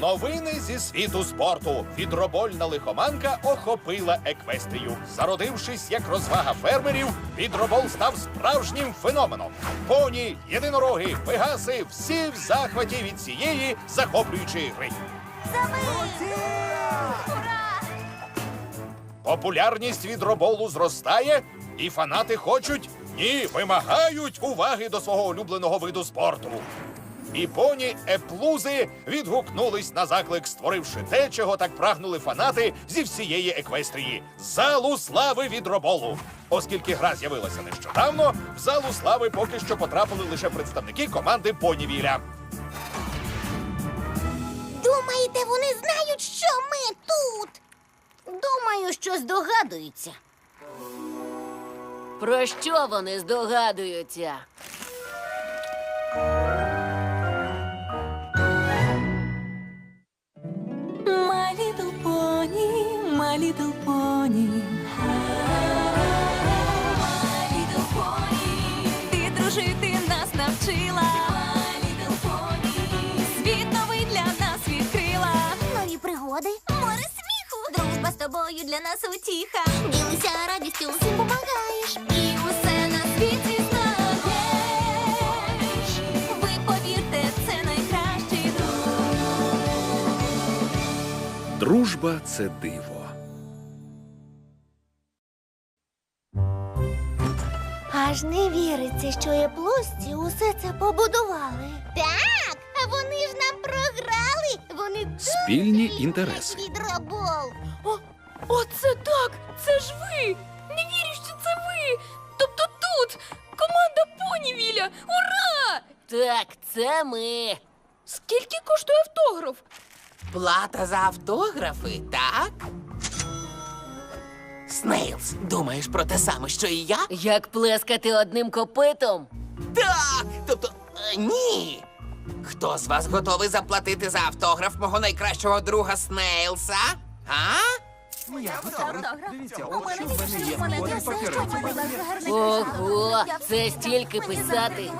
Новини зі світу спорту. Відробольна лихоманка охопила еквестрію. Зародившись як розвага фермерів, відробол став справжнім феноменом. Поні, єдинороги, пегаси всі в захваті від цієї захоплюючої гри. Популярність відроболу зростає, і фанати хочуть, ні, вимагають уваги до свого улюбленого виду спорту. І поні еплузи відгукнулись на заклик, створивши те, чого так прагнули фанати зі всієї еквестрії залу слави відроболу. Оскільки гра з'явилася нещодавно, в залу слави поки що потрапили лише представники команди Понівіля. Думаєте, вони знають, що ми тут? Думаю, що здогадуються. Про що вони здогадуються? Little pony. Ти нас навчила. Little новий для нас відкрила. Нові пригоди, Море сміху. Дружба з тобою для нас утіха. ділися радістю, всім помагаєш. І усе на світі знаєш. Ви повірте, це найкращий друг. Дружба це диво. Аж не віриться, що еплусці усе це побудували. Так, а вони ж нам програли. Вони Спільні інтереси. відробол. О, оце так! Це ж ви! Не вірю, що це ви! Тобто тут команда Понівіля! Ура! Так, це ми. Скільки коштує автограф? Плата за автографи, так? Снейлс, думаєш про те саме, що і я? Як плескати одним копитом? Так! Тобто, е, ні. Хто з вас готовий заплатити за автограф мого найкращого друга Снейлса? А? Ого, це стільки писати.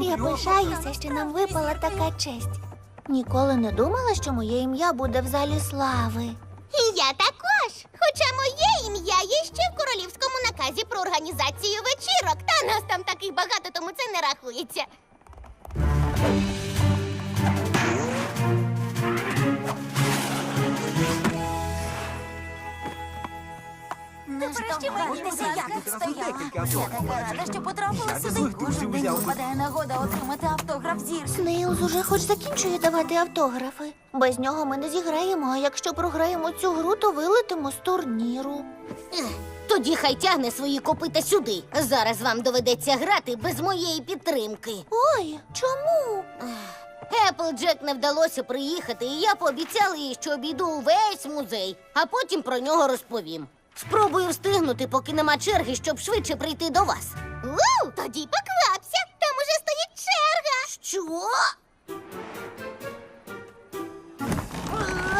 Я пишаюся, що нам випала така честь. Ніколи не думала, що моє ім'я буде в залі слави. Я також. Хоча моє ім'я є ще в королівському наказі про організацію вечірок. Та нас там таких багато, тому це не рахується. Що потрапила сюди. Кожен день випадає нагода отримати автограф зір. Снейлз уже хоч закінчує давати автографи. Без нього ми не зіграємо, а якщо програємо цю гру, то вилетимо з турніру. Тоді хай тягне свої копита сюди. Зараз вам доведеться грати без моєї підтримки. Ой, чому? Еплджек не вдалося приїхати, і я пообіцяла їй, що обійду увесь музей, а потім про нього розповім. Спробую встигнути, поки нема черги, щоб швидше прийти до вас. У, тоді поквапся, там уже стоїть черга. Що?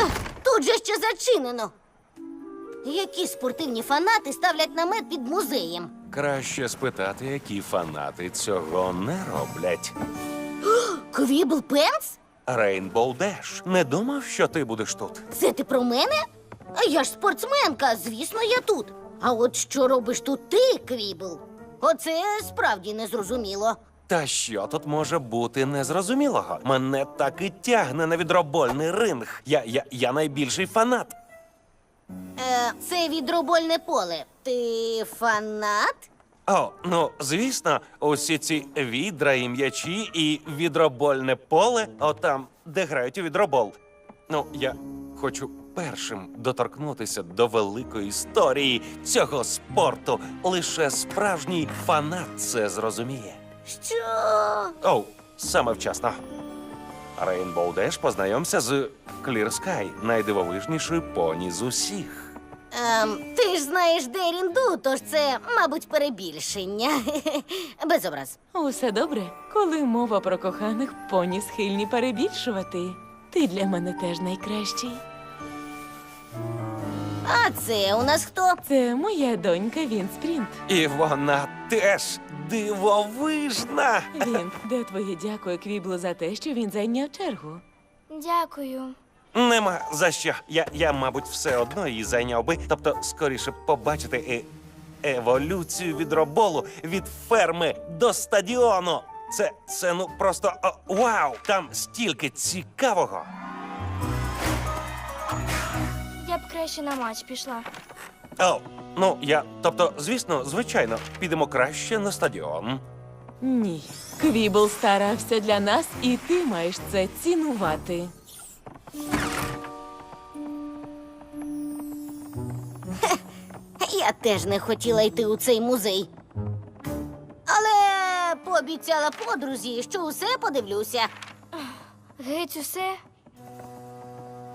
Ех, Тут же ще зачинено. Які спортивні фанати ставлять намет під музеєм? Краще спитати, які фанати цього не роблять. Квібл Пенс? Рейнбоу Деш, не думав, що ти будеш тут. Це ти про мене? А я ж спортсменка, звісно, я тут. А от що робиш тут ти, Квібл? Оце справді незрозуміло. Та що тут може бути незрозумілого? Мене так і тягне на відробольний ринг. Я, я, я найбільший фанат. Е, це відробольне поле. Ти фанат? О, ну звісно, усі ці відра і м'ячі і відробольне поле, отам, де грають у відробол. Ну, я хочу першим доторкнутися до великої історії цього спорту. Лише справжній фанат це зрозуміє. Що? Оу, саме вчасно. Рейнбоу Деш познайомся з Clear Sky, найдивовижнішою поні з усіх. Ем, ти ж знаєш Дерінду, тож це, мабуть, перебільшення. Без образ. Усе добре, коли мова про коханих поні схильні перебільшувати. Ти для мене теж найкращий. А це у нас хто? Це моя донька Вінспрінт. І вона теж дивовижна. Він, де твоє дякую Квіблу за те, що він зайняв чергу? Дякую. Нема за що. Я, я, мабуть, все одно її зайняв би. Тобто, скоріше побачити е, еволюцію від роболу від ферми до стадіону. Це, це ну просто о, вау! Там стільки цікавого. Б краще на матч пішла. О, ну я, тобто, звісно, звичайно, підемо краще на стадіон. Ні. Квібл старався для нас, і ти маєш це цінувати. Я теж не хотіла йти у цей музей. Але пообіцяла подрузі, що усе подивлюся. Геть усе.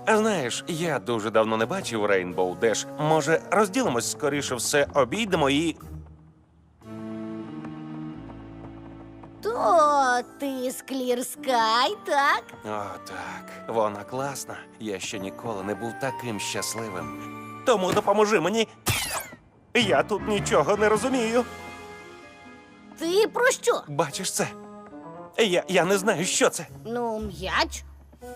Знаєш, я дуже давно не бачив Рейнбоу Деш. Може, розділимось скоріше все, обійдемо і. То ти з Sky, так? О, так, вона класна. Я ще ніколи не був таким щасливим. Тому допоможи мені. Я тут нічого не розумію. Ти про що? Бачиш це? Я, я не знаю, що це. Ну, м'яч.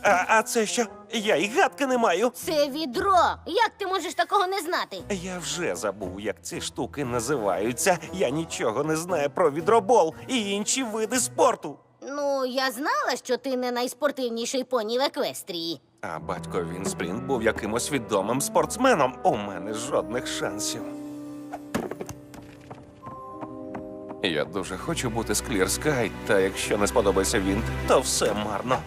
А, а це що? Я і гадки не маю. Це відро. Як ти можеш такого не знати? Я вже забув, як ці штуки називаються. Я нічого не знаю про відробол і інші види спорту. Ну, я знала, що ти не найспортивніший поні в еквестрії. А батько він Вінспрінт був якимось відомим спортсменом. У мене жодних шансів. Я дуже хочу бути з Clear Sky, та якщо не сподобається Вінт, то все марно.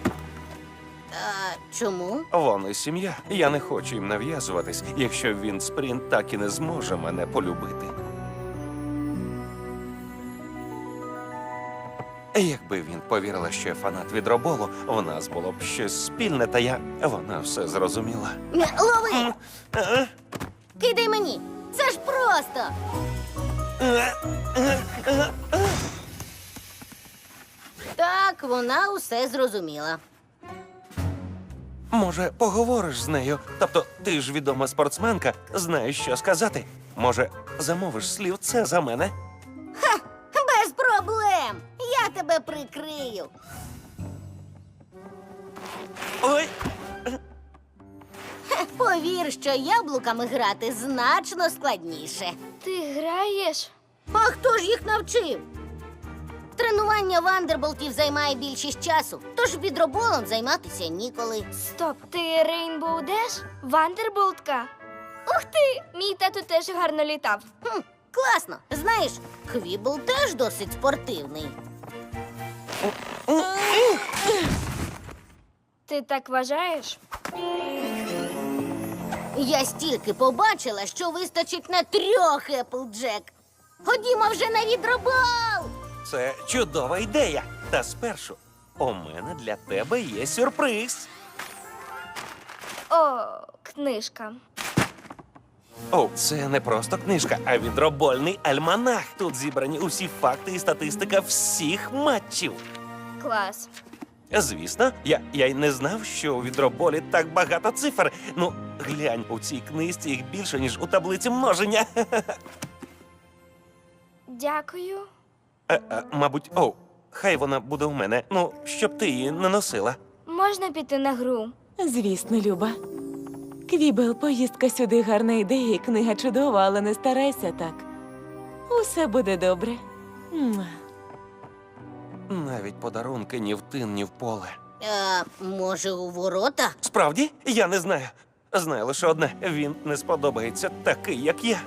Чому? Вони сім'я. Я не хочу їм нав'язуватись, якщо Вінт Спрінт так і не зможе мене полюбити. Якби він повірила, що я фанат відроболу, в нас було б щось спільне, та я вона все зрозуміла. Лови! А? Кидай мені! Це ж просто! Так, вона усе зрозуміла. Може, поговориш з нею? Тобто, ти ж відома спортсменка, знаєш, що сказати. Може, замовиш слівце за мене? Без проблем! Я тебе прикрию. Ой, Повір, що яблуками грати значно складніше. Ти граєш? А хто ж їх навчив? Тренування вандерболтів займає більшість часу, тож відроболом займатися ніколи. Стоп, ти Рейнбоу Деш? Вандерболтка? Ух ти! Мій тато теж гарно літав. Хм, класно. Знаєш, Квібл теж досить спортивний. Ти так вважаєш? Я стільки побачила, що вистачить на трьох Еплджек. Ходімо вже на відробол! Це чудова ідея. Та спершу у мене для тебе є сюрприз. О, книжка. О, це не просто книжка, а відробольний альманах. Тут зібрані усі факти і статистика всіх матчів. Клас. Звісно, я, я й не знав, що у відроболі так багато цифр. Ну, глянь, у цій книжці їх більше, ніж у таблиці множення. Дякую. Е, е, мабуть, о, хай вона буде у мене. Ну, щоб ти її не носила. Можна піти на гру. Звісно, Люба. Квібл, поїздка сюди гарна ідея, і книга чудова, але не старайся так. Усе буде добре. Муа. Навіть подарунки ні в тин, ні в поле. Е, може, у ворота? Справді, я не знаю. Знаю лише одне: він не сподобається такий, як я.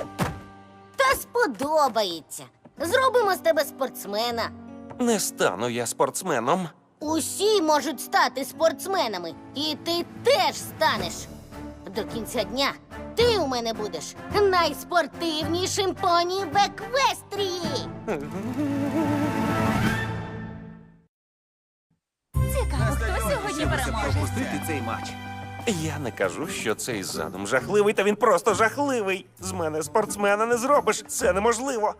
Та сподобається. Зробимо з тебе спортсмена. Не стану я спортсменом. Усі можуть стати спортсменами, і ти теж станеш. До кінця дня ти у мене будеш найспортивнішим поні в еквестрії. Цікаво, хто сьогодні переможе? Я не кажу, що цей задум жахливий, та він просто жахливий. З мене спортсмена не зробиш. Це неможливо.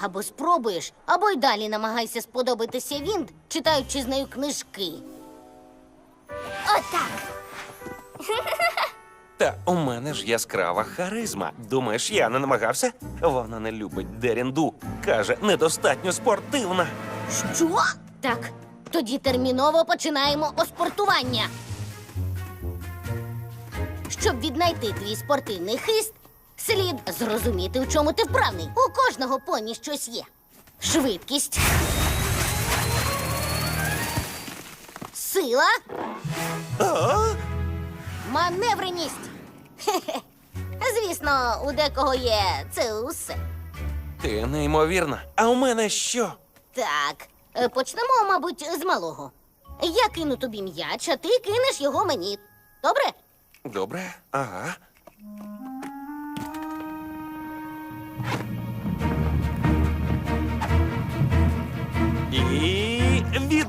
Або спробуєш, або й далі намагайся сподобатися Вінд, читаючи з нею книжки. Отак. Та у мене ж яскрава харизма. Думаєш, я не намагався? Вона не любить Дерінду. Каже, недостатньо спортивна. Що? Так, Тоді терміново починаємо оспортування. Щоб віднайти твій спортивний хист, слід зрозуміти, у чому ти вправний. У кожного поні щось є. Швидкість. Сила. Маневреність. Хе-хе. Звісно, у декого є це усе. Ти неймовірна. А у мене що? Так, е, почнемо, мабуть, з малого. Я кину тобі м'яч, а ти кинеш його мені. Добре? Добре, ага.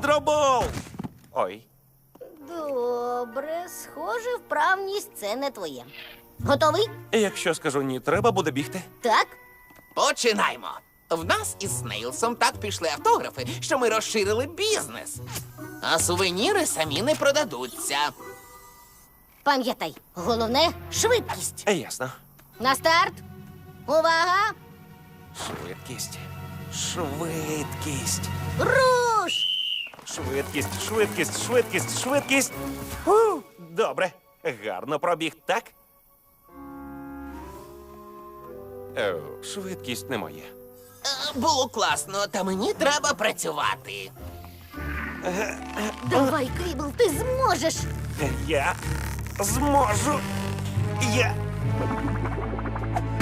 І. Ой, Добре, схоже, вправність це не твоє. Готовий? якщо скажу ні, треба буде бігти. Так. Починаймо. В нас із Снейлсом так пішли автографи, що ми розширили бізнес. А сувеніри самі не продадуться. Пам'ятай, головне швидкість. Е, Ясно. На старт. Увага! Швидкість. Швидкість. Руш! Швидкість, швидкість, швидкість, швидкість. Фу, добре. Гарно пробіг, так? Е, швидкість не моє. Е, Було класно, та мені треба працювати. Давай, Крібл, ти зможеш! Я зможу. Я.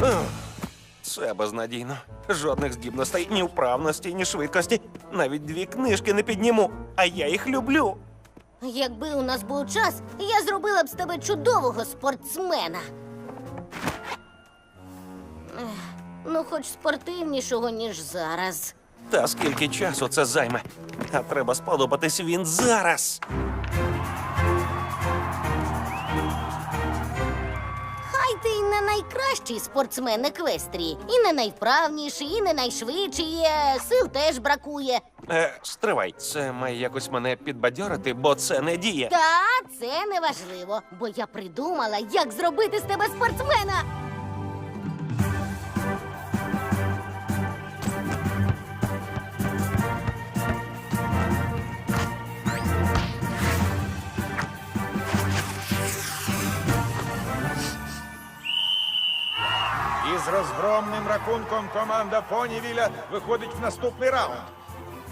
Ух, Це безнадійно. Жодних здібностей, ні вправності, ні швидкості. Навіть дві книжки не підніму, а я їх люблю. Якби у нас був час, я зробила б з тебе чудового спортсмена. Ех, Ну, хоч спортивнішого, ніж зараз. Та скільки часу це займе? А треба сподобатись він зараз. Найкращий спортсмен Еквестрії, і не найвправніший, і не найшвидший, е, сил теж бракує. Е, стривай, це має якось мене підбадьорити, бо це не діє. Та це не важливо, бо я придумала, як зробити з тебе спортсмена. Розгромним рахунком команда Понівіля виходить в наступний раунд.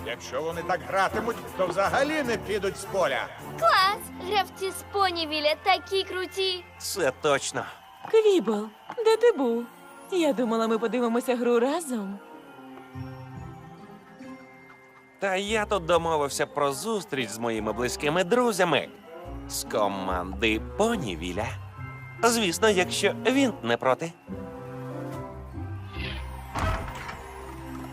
Якщо вони так гратимуть, то взагалі не підуть з поля. Клас! Гравці з понівіля такі круті. Це точно. Квібл, де ти був? Я думала, ми подивимося гру разом. Та я тут домовився про зустріч з моїми близькими друзями з команди Понівіля. Звісно, якщо він не проти.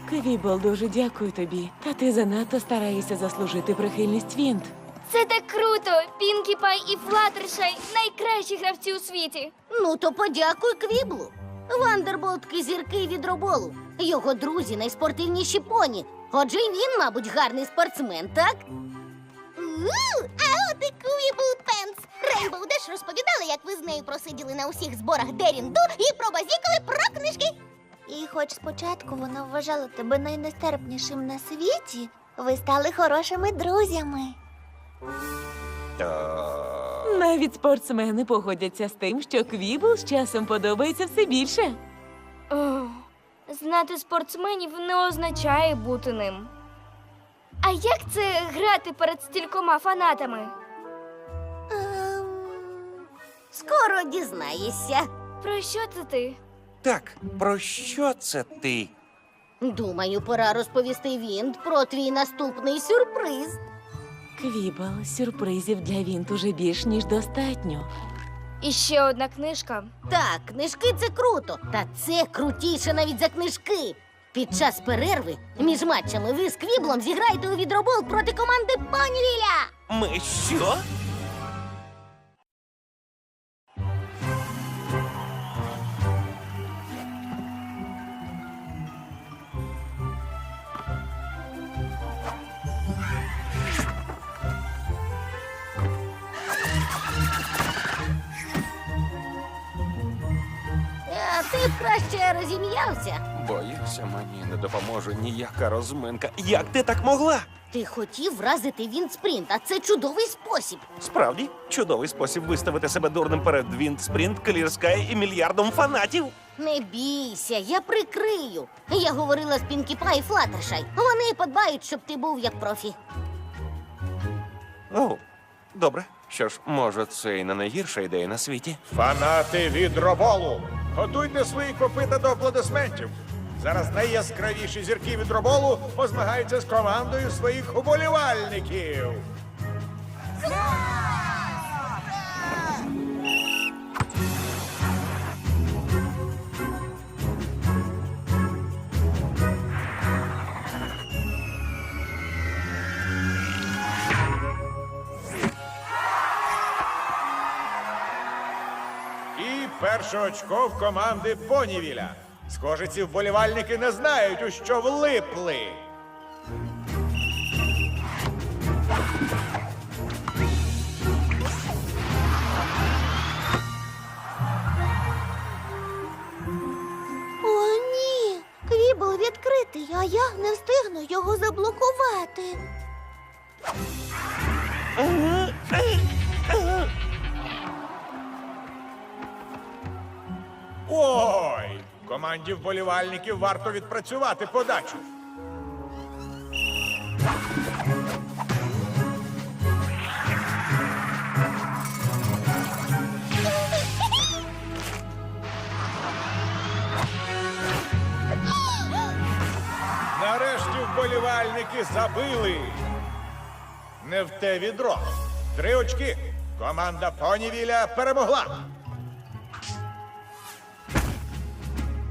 Квібл, дуже дякую тобі. Та ти занадто стараєшся заслужити прихильність Вінт. Це так круто! Пінкі Пай і Флаттершай найкращі гравці у світі. Ну, то подякуй Квіблу. Вандерболт кизірки від роболу. Його друзі найспортивніші поні. Отже, й він, мабуть, гарний спортсмен, так? А от і Квібл Пенс. Рейнбоу Деш розповідала, як ви з нею просиділи на усіх зборах Дерінду і пробазікали про книжки. І хоч спочатку вона вважала тебе найнестерпнішим на світі, ви стали хорошими друзями. Навіть спортсмени погодяться з тим, що Квібл з часом подобається все більше. Знати спортсменів не означає бути ним. А як це грати перед стількома фанатами? Скоро дізнаєшся. Про що це ти? Так, про що це ти? Думаю, пора розповісти Вінт про твій наступний сюрприз. Квібл, сюрпризів для Вінт уже більш ніж достатньо. І ще одна книжка. Так, книжки це круто, та це крутіше навіть за книжки. Під час перерви між матчами ви з Квіблом зіграєте у відробол проти команди Понівіля. Ми що? Ніяка розминка. Як ти так могла? Ти хотів вразити він спринт, а це чудовий спосіб. Справді, чудовий спосіб виставити себе дурним перед Вінт Спринт, Clear і мільярдом фанатів. Не бійся, я прикрию. Я говорила з Пінкі Пай і Флаттершай. Вони подбають, щоб ти був як профі. О, добре. Що ж, може, це і не найгірша ідея на світі. Фанати відроболу! Готуйте свої копита до аплодисментів. Зараз найяскравіші зірки відроболу позмагаються з командою своїх уболівальників. І очко в команди Понівіля. Схоже, ці вболівальники не знають, у що влипли. О, ні. Квібл відкритий, а я не встигну його заблокувати. Ой! Команді вболівальників варто відпрацювати подачу. Нарешті вболівальники забили. Не в те відро. Три очки. Команда Понівіля перемогла.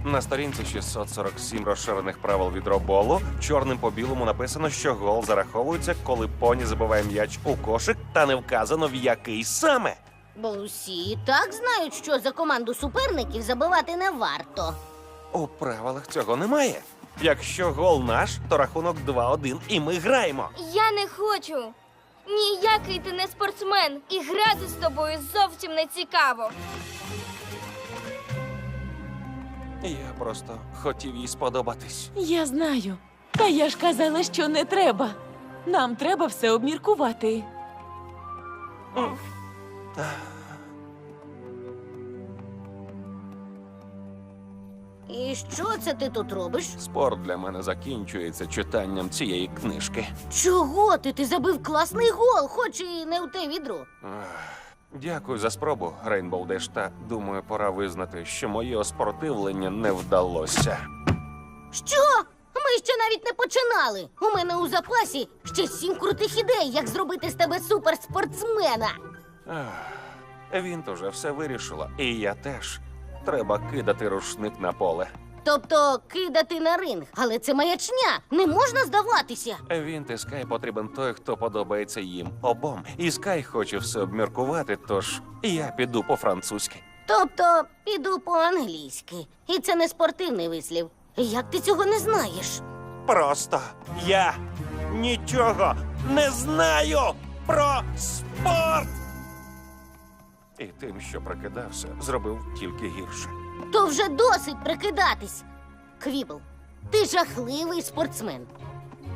На сторінці 647 розширених правил відроболу чорним по білому написано, що гол зараховується, коли поні забиває м'яч у кошик, та не вказано в який саме. Бо усі і так знають, що за команду суперників забивати не варто. У правилах цього немає. Якщо гол наш, то рахунок 2-1, і ми граємо. Я не хочу. Ніякий ти не спортсмен, і грати з тобою зовсім не цікаво. Я просто хотів їй сподобатись. Я знаю. Та я ж казала, що не треба. Нам треба все обміркувати. І що це ти тут робиш? Спорт для мене закінчується читанням цієї книжки. Чого ти? Ти забив класний гол, хоч і не у те відро. Дякую за спробу, Рейнбоу Деш, та думаю, пора визнати, що моє оспортивлення не вдалося. Що? Ми ще навіть не починали. У мене у запасі ще сім крутих ідей, як зробити з тебе суперспортсмена. Він то вже все вирішила, і я теж. Треба кидати рушник на поле. Тобто кидати на ринг, але це маячня. Не можна здаватися. Він і Скай потрібен той, хто подобається їм обом. І Скай хоче все обміркувати, тож я піду по-французьки. Тобто піду по-англійськи. І це не спортивний вислів. Як ти цього не знаєш? Просто я нічого не знаю про спорт. І тим, що прикидався, зробив тільки гірше. То вже досить прикидатись. Квібл, ти жахливий спортсмен.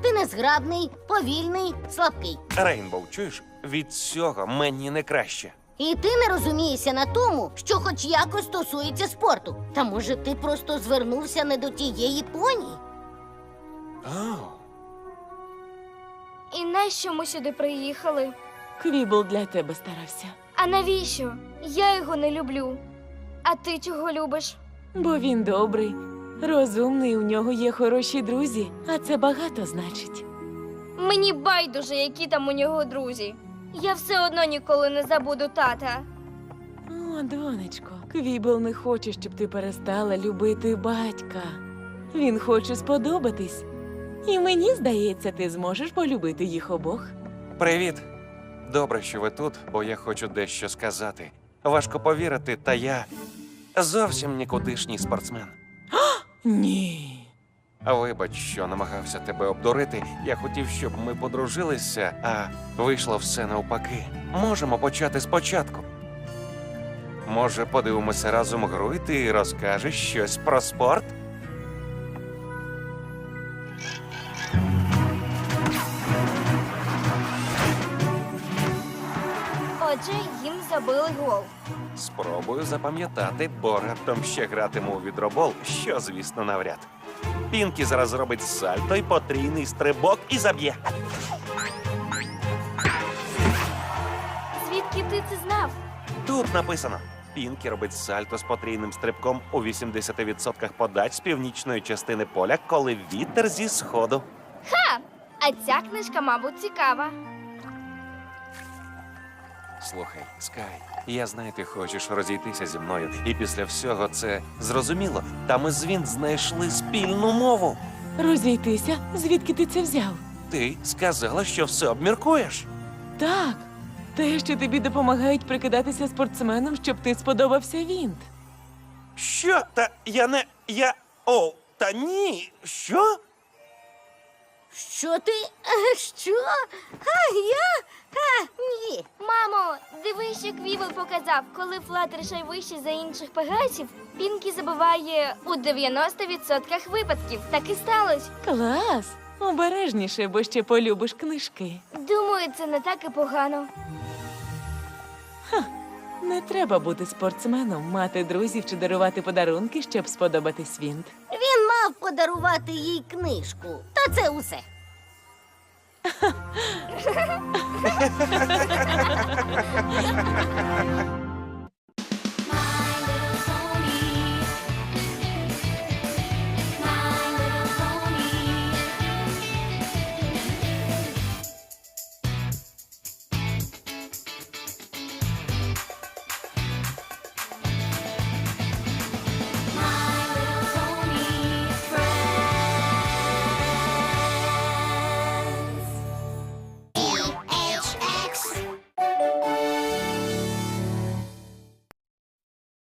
Ти незграбний, повільний, слабкий. Рейнбоу, чуєш? Від цього мені не краще. І ти не розумієшся на тому, що хоч якось стосується спорту. Та може ти просто звернувся не до тієї поні? Ау. І нащо ми сюди приїхали? Квібл для тебе старався. А навіщо? Я його не люблю. А ти чого любиш? Бо він добрий, розумний, у нього є хороші друзі, а це багато значить. Мені байдуже, які там у нього друзі. Я все одно ніколи не забуду тата. О, донечко, Квібл не хоче, щоб ти перестала любити батька. Він хоче сподобатись. І мені здається, ти зможеш полюбити їх обох. Привіт. Добре, що ви тут, бо я хочу дещо сказати. Важко повірити, та я зовсім нікудишній спортсмен. Ні. Вибач, що намагався тебе обдурити. Я хотів, щоб ми подружилися, а вийшло все навпаки. Можемо почати спочатку. Може, подивимося разом гру, і ти розкажеш щось про спорт? Отже, їм забили гол. Спробую запам'ятати, бо раптом ще гратиму у відробол, що, звісно, навряд. Пінкі зараз зробить сальто і потрійний стрибок і заб'є. Звідки ти це знав? Тут написано: Пінкі робить сальто з потрійним стрибком у 80% подач з північної частини поля, коли вітер зі сходу. Ха! А ця книжка, мабуть, цікава. Слухай, Скай, я знаю, ти хочеш розійтися зі мною, і після всього це зрозуміло. Та ми з він знайшли спільну мову. Розійтися? Звідки ти це взяв? Ти сказала, що все обміркуєш. Так, те, що тобі допомагають прикидатися спортсменом, щоб ти сподобався Вінт. Що? Та я не. я. О, та ні. Що? Що ти? Е, Що? А я? А, ні. Мамо, дивись, як Вівел показав, коли Флаттершай вищий за інших пегасів, Пінкі забиває у 90% випадків. Так і сталося. Клас! Обережніше, бо ще полюбиш книжки. Думаю, це не так і погано. Не треба бути спортсменом, мати друзів чи дарувати подарунки, щоб сподобатись Вінт. Він мав подарувати їй книжку. Та це усе.